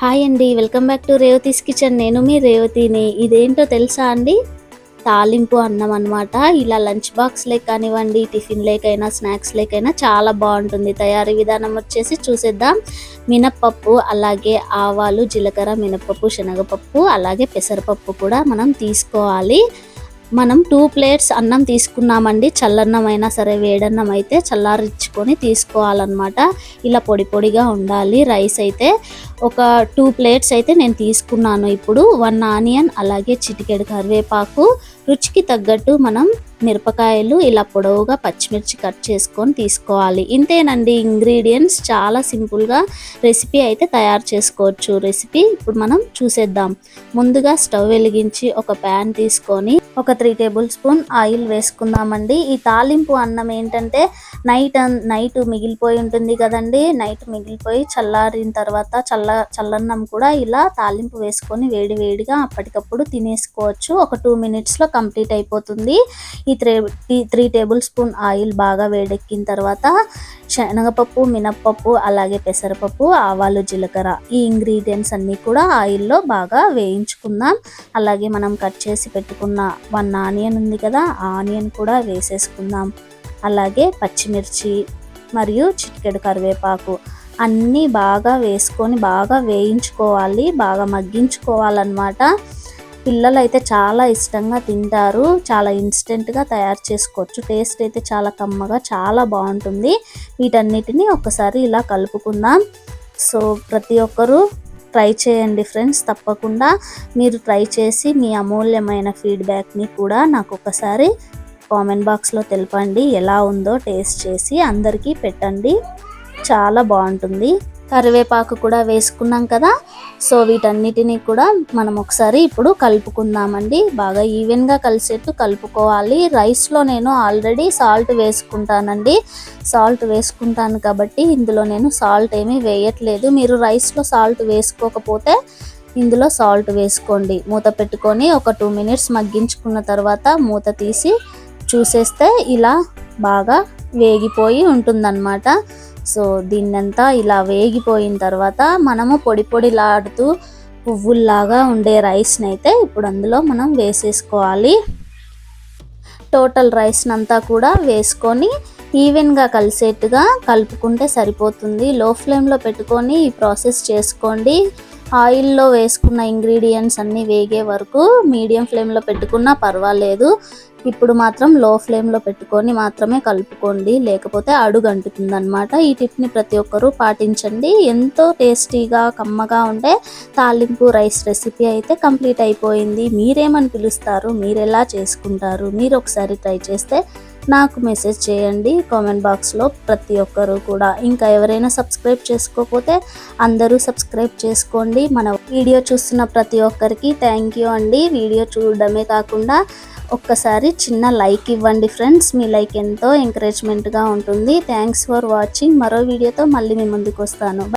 Hi అండి welcome back to Revathi's kitchen. నేను మీ రేవతిని. ఇదేంటో తెలుసా అండి? తాలింపు అన్నం అనమాట ఇలా లంచ్ బాక్స్ లేక కానివ్వండి టిఫిన్ లేకైనా స్నాక్స్ లేకైనా చాలా బాగుంటుంది. తయారీ విధానం వచ్చేసి చూసేద్దాం. మినప్పప్పు అలాగే ఆవాలు జీలకర్ర మినప్పప్పు శనగపప్పు అలాగే పెసరపప్పు కూడా మనం తీసుకోవాలి. మనం టూ ప్లేట్స్ అన్నం తీసుకున్నామండి చల్లన్నం అయినా సరే వేడన్నం అయితే చల్లారించుకొని తీసుకోవాలన్నమాట. ఇలా పొడి పొడిగా ఉండాలి. రైస్ అయితే ఒక టూ ప్లేట్స్ అయితే నేను తీసుకున్నాను. ఇప్పుడు వన్ ఆనియన్ అలాగే చిటికెడు కరివేపాకు రుచికి తగ్గట్టు మనం మిరపకాయలు ఇలా పొడవుగా పచ్చిమిర్చి కట్ చేసుకొని తీసుకోవాలి. ఇంతేనండి ఇంగ్రీడియంట్స్ చాలా సింపుల్గా రెసిపీ అయితే తయారు చేసుకోవచ్చు. రెసిపీ ఇప్పుడు మనం చూసేద్దాం. ముందుగా స్టవ్ వెలిగించి ఒక ప్యాన్ తీసుకొని ఒక త్రీ టేబుల్ స్పూన్ ఆయిల్ వేసుకుందామండి. ఈ తాలింపు అన్నం ఏంటంటే నైట్ నైట్ మిగిలిపోయి ఉంటుంది కదండి. నైట్ మిగిలిపోయి చల్లారిన తర్వాత చల్ల చల్లన్నం కూడా ఇలా తాలింపు వేసుకొని వేడి వేడిగా అప్పటికప్పుడు తినేసుకోవచ్చు. ఒక టూ మినిట్స్లో కంప్లీట్ అయిపోతుంది. ఈ three three tablespoon oil బాగా వేడెక్కిన తర్వాత శనగపప్పు మినప్పప్పు అలాగే పెసరపప్పు ఆవాలు జీలకర్ర ఈ ఇంగ్రీడియంట్స్ అన్నీ కూడా ఆయిల్లో బాగా వేయించుకుందాం. అలాగే మనం కట్ చేసి పెట్టుకున్న వన్ ఆనియన్ ఉంది కదా ఆనియన్ కూడా వేసేసుకుందాం. అలాగే పచ్చిమిర్చి మరియు చిటికెడు కరివేపాకు అన్నీ బాగా వేసుకొని బాగా వేయించుకోవాలి బాగా మగ్గించుకోవాలన్నమాట. పిల్లలు అయితే చాలా ఇష్టంగా తింటారు. చాలా ఇన్స్టెంట్గా తయారు చేసుకోవచ్చు. టేస్ట్ అయితే చాలా కమ్మగా చాలా బాగుంటుంది. వీటన్నిటిని ఒకసారి ఇలా కలుపుకుందాం. సో ప్రతి ఒక్కరూ ట్రై చేయండి ఫ్రెండ్స్ తప్పకుండా. మీరు ట్రై చేసి మీ అమూల్యమైన ఫీడ్బ్యాక్ని కూడా నాకు ఒకసారి కామెంట్ బాక్స్లో తెలపండి. ఎలా ఉందో టేస్ట్ చేసి అందరికీ పెట్టండి. చాలా బాగుంటుంది. కరివేపాకు కూడా వేసుకున్నాం కదా సో వీటన్నిటిని కూడా మనం ఒకసారి ఇప్పుడు కలుపుకుందామండి. బాగా ఈవెన్గా కలిసేట్టు కలుపుకోవాలి. రైస్లో నేను ఆల్రెడీ సాల్ట్ వేసుకుంటానండి. సాల్ట్ వేసుకుంటాను కాబట్టి ఇందులో నేను సాల్ట్ ఏమీ వేయట్లేదు. మీరు రైస్లో సాల్ట్ వేసుకోకపోతే ఇందులో సాల్ట్ వేసుకోండి. మూత పెట్టుకొని ఒక టూ మినిట్స్ మగ్గించుకున్న తర్వాత మూత తీసి చూసేస్తే ఇలా బాగా వేగిపోయి ఉంటుందన్నమాట. సో దీన్నంతా ఇలా వేగిపోయిన తర్వాత మనము పొడి పొడిలాడుతూ పువ్వుల్లాగా ఉండే రైస్ని అయితే ఇప్పుడు అందులో మనం వేసేసుకోవాలి. టోటల్ రైస్ని అంతా కూడా వేసుకొని ఈవెన్గా కలిసేట్టుగా కలుపుకుంటే సరిపోతుంది. లో ఫ్లేమ్లో పెట్టుకొని ఈ ప్రాసెస్ చేసుకోండి. ఆయిల్లో వేసుకున్న ఇంగ్రీడియంట్స్ అన్నీ వేగే వరకు మీడియం ఫ్లేమ్లో పెట్టుకున్నా పర్వాలేదు. ఇప్పుడు మాత్రం లో ఫ్లేమ్లో పెట్టుకొని మాత్రమే కలుపుకోండి. లేకపోతే అడుగు అంటుతుందనమాట ఈ టిప్ని ప్రతి ఒక్కరూ పాటించండి. ఎంతో టేస్టీగా కమ్మగా ఉండే తాలింపు రైస్ రెసిపీ అయితే కంప్లీట్ అయిపోయింది. మీరేమని పిలుస్తారు? మీరు ఎలా చేసుకుంటారు? మీరు ఒకసారి ట్రై చేస్తే నాకు మెసేజ్ చేయండి కామెంట్ బాక్స్లో ప్రతి ఒక్కరూ కూడా. ఇంకా ఎవరైనా సబ్స్క్రైబ్ చేసుకోకపోతే అందరూ సబ్స్క్రైబ్ చేసుకోండి. మన వీడియో చూస్తున్న ప్రతి ఒక్కరికి థ్యాంక్ యూ అండి. వీడియో చూడడమే కాకుండా ఒక్కసారి చిన్న లైక్ ఇవ్వండి ఫ్రెండ్స్. మీ లైక్ ఎంతో ఎంకరేజ్మెంట్గా ఉంటుంది. Thanks for watching. మరో వీడియోతో మళ్ళీ మీ ముందుకు వస్తాను.